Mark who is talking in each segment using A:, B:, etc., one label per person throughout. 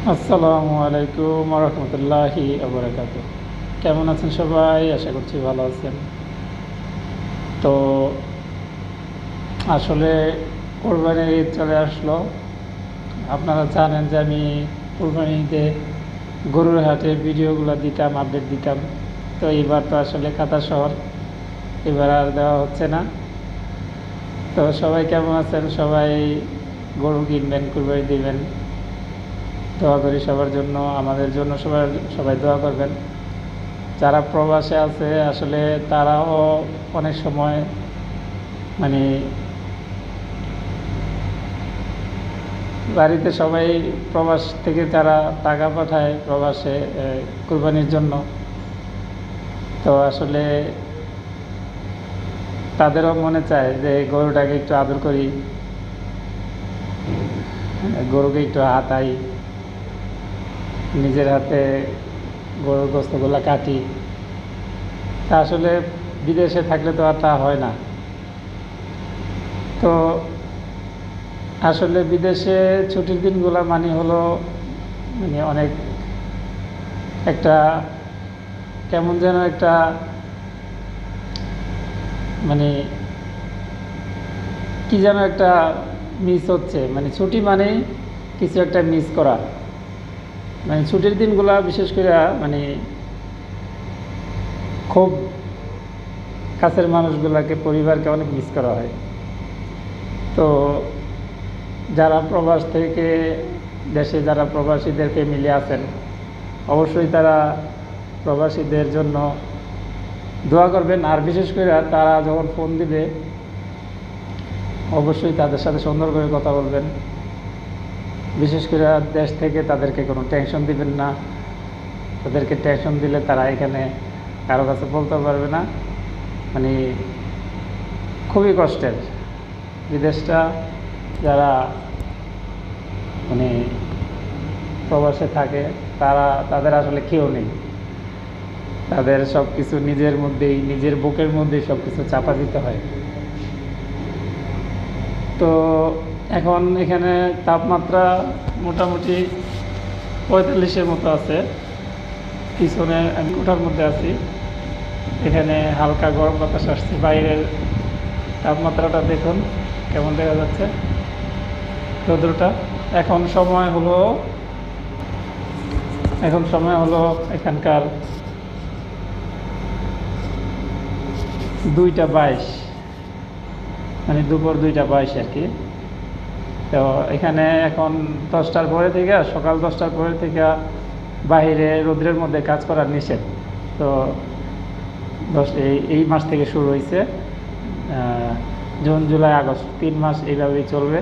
A: আসসালামু আলাইকুম রহমতুল্লাহি আবরাকাত কেমন আছেন সবাই? আশা করছি ভালো আছেন। তো আসলে কোরবানির ঈদ চলে আসলো। আপনারা জানেন যে আমি কোরবানির ঈদে গরুর হাটের ভিডিওগুলো দিতাম, আপডেট দিতাম। তো এবার তো আসলে কাতা শহর, এবার আর দেওয়া হচ্ছে না। তো সবাই কেমন আছেন? সবাই গরু কিনবেন, কুরবানি দিবেন। দোয়া করি সবার জন্য, আমাদের জন্য সবার সবাই দোয়া করবেন। যারা প্রবাসে আছে, আসলে তারাও অনেক সময় মানে বাড়িতে সবাই প্রবাস থেকে যারা টাকা পাঠায় প্রবাসে কুরবানির জন্য, তো আসলে তাদেরও মনে চায় যে গরুটাকে একটু আদর করি, গরুকে একটু হাতাই। নিজের হাতে গরুর গোস্তগুলো কাটি। তা আসলে বিদেশে থাকলে তো আর তা হয় না। তো আসলে বিদেশে ছুটির দিনগুলো মানে হলো মানে অনেক একটা কেমন যেন একটা মানে কি যেন একটা মিস হচ্ছে। মানে ছুটি মানেই কিছু একটা মিস করা। মানে ছুটির দিনগুলা বিশেষ করে মানে খুব কাছের মানুষগুলাকে, পরিবারকে অনেক মিস করা হয়। তো যারা প্রবাস থেকে দেশে যারা প্রবাসীদের ফ্যামিলি আছেন, অবশ্যই তারা প্রবাসীদের জন্য দোয়া করবেন। আর বিশেষ করে তারা যখন ফোন দিবে, অবশ্যই তাদের সাথে সুন্দর করে কথা বলবেন। বিশেষ করে দেশ থেকে তাদেরকে কোনো টেনশন দিবেন না। তাদেরকে টেনশন দিলে তারা এখানে কারও কাছে বলতে পারবে না। মানে খুবই কষ্টের। বিদেশটা যারা মানে প্রবাসে থাকে, তারা, তাদের আসলে কেউ নেই। তাদের সব কিছু নিজের মধ্যেই, নিজের বুকের মধ্যেই সব কিছু চাপা দিতে হয়। তো এখন এখানে তাপমাত্রা মোটামুটি পঁয়তাল্লিশের মতো আছে। পিছনে আমি কোঠার মধ্যে আছি। এখানে হালকা গরম বাতাস আসছে। বাইরের তাপমাত্রাটা দেখুন, কেমন দেখা যাচ্ছে। রৌদ্রটা। এখন সময় হলো, এখন সময় হলো এখানকার দুইটা বাইশ। মানে দুপুর দুইটা বাইশ আর কি। তো এখানে এখন দশটার পরে থেকে, সকাল দশটার পরে থেকে বাইরে রোদ্রের মধ্যে কাজ করার নিষেধ। তো দশ, এই এই মাস থেকে শুরু হয়েছে জুন, জুলাই, আগস্ট, তিন মাস এইভাবেই চলবে।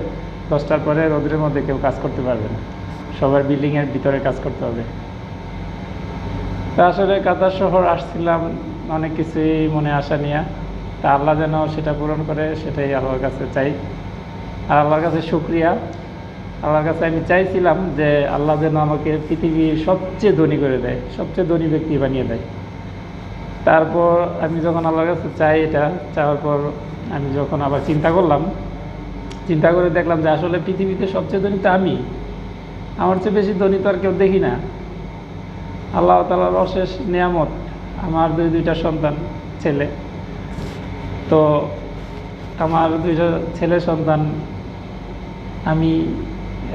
A: দশটার পরে রোদ্রের মধ্যে কেউ কাজ করতে পারবে না। সবার বিল্ডিংয়ের ভিতরে কাজ করতে হবে। তা আসলে কাতার শহর আসছিলাম, অনেক কিছুই মনে আসা নিয়ে। তা আল্লাহ যেন সেটা পূরণ করে, সেটাই আল্লাহর কাছে চাই। আর আল্লাহর কাছে শুক্রিয়া। আল্লাহর কাছে আমি চাইছিলাম যে আল্লাহ যেন আমাকে পৃথিবীর সবচেয়ে ধনী করে দেয়, সবচেয়ে ধনী ব্যক্তি বানিয়ে দেয়। তারপর আমি যখন আল্লাহর কাছে চাই এটা, চাওয়ার পর আমি যখন আবার চিন্তা করলাম, চিন্তা করে দেখলাম যে আসলে পৃথিবীতে সবচেয়ে ধনী তো আমি। আমার চেয়ে বেশি ধনী তো আর কেউ দেখি না। আল্লাহ তালার অশেষ নিয়ামত, আমার দুই দুইটা সন্তান, ছেলে। তো আমার দুইটা ছেলে সন্তান, আমি,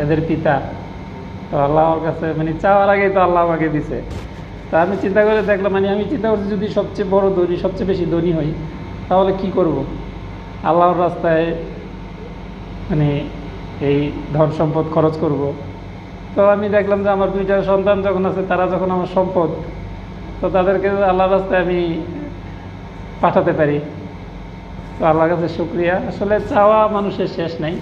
A: এদের পিতা। তো আল্লাহর কাছে মানে চাওয়ার আগেই তো আল্লাহ আমাকে দিছে। তা আমি চিন্তা করে দেখলাম মানে আমি চিন্তা করছি যদি সবচেয়ে বড় ধনী, সবচেয়ে বেশি ধনী হই, তাহলে কি করব? আল্লাহর রাস্তায় মানে এই ধন সম্পদ খরচ করব। তো আমি দেখলাম যে আমার দুইটা সন্তান যখন আছে, তারা যখন আমার সম্পদ, তো তাদেরকে আল্লাহর রাস্তায় আমি পাঠাতে পারি। তো আল্লাহর কাছে শুক্রিয়া। আসলে চাওয়া মানুষের শেষ নেই।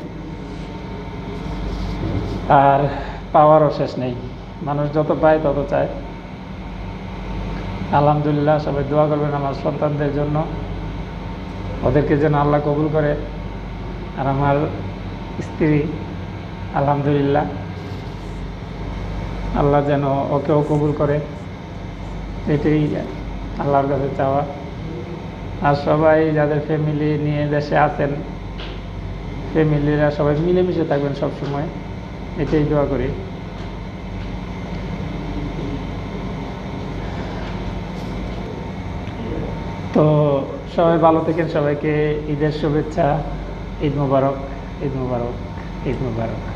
A: আর পাওয়ারও শেষ নেই। মানুষ যত পায় তত চায়। আলহামদুলিল্লাহ সবাই দোয়া করবেন আমার সন্তানদের জন্য। ওদেরকে যেন আল্লাহ কবুল করে। আর আমার স্ত্রী, আলহামদুলিল্লাহ। আল্লাহ যেন ওকেও কবুল করে। এটাই আল্লাহর কাছে চাওয়া। আর সবাই যাদের ফ্যামিলি নিয়ে দেশে আছেন ফ্যামিলিরা সবাই মিলেমিশে থাকবেন সব সময় এটাই দোয়া করি। তো সবাই ভালো থেকেন, সবাইকে ঈদের শুভেচ্ছা, ঈদ মুবারক ঈদ মুবারক ঈদ মুবারক।